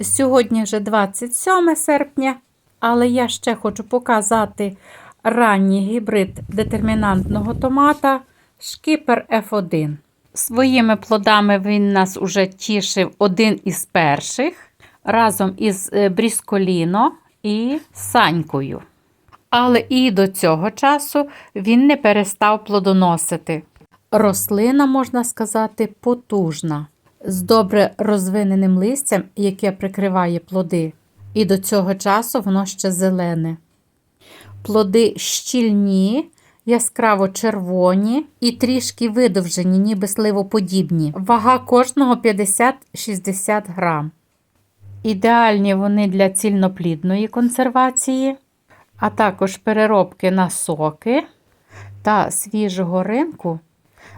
Сьогодні вже 27 серпня, але я ще хочу показати ранній гібрид детермінантного томата Шкіпер F1. Своїми плодами він нас уже тішив один із перших разом із е, Брісколіно і Санькою. Але і до цього часу він не перестав плодоносити. Рослина, можна сказати, потужна, з добре розвиненим листям, яке прикриває плоди. І до цього часу воно ще зелене. Плоди щільні, яскраво червоні і трішки видовжені, ніби сливоподібні. Вага кожного 50-60 грам. Ідеальні вони для цільноплідної консервації, а також переробки на соки та свіжого ринку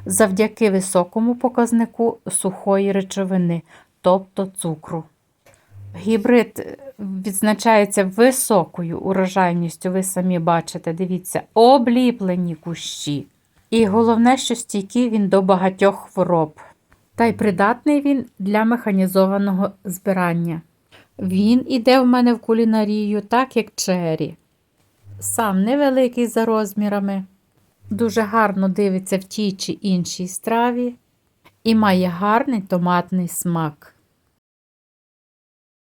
завдяки високому показнику сухої речовини, тобто цукру. Гібрид відзначається високою урожайністю, ви самі бачите, дивіться, обліплені кущі. І головне, що стійкий він до багатьох хвороб. Та й придатний він для механізованого збирання. Він іде в мене в кулінарію, так як чері. Сам невеликий за розмірами, дуже гарно дивиться в тій чи іншій страві і має гарний томатний смак.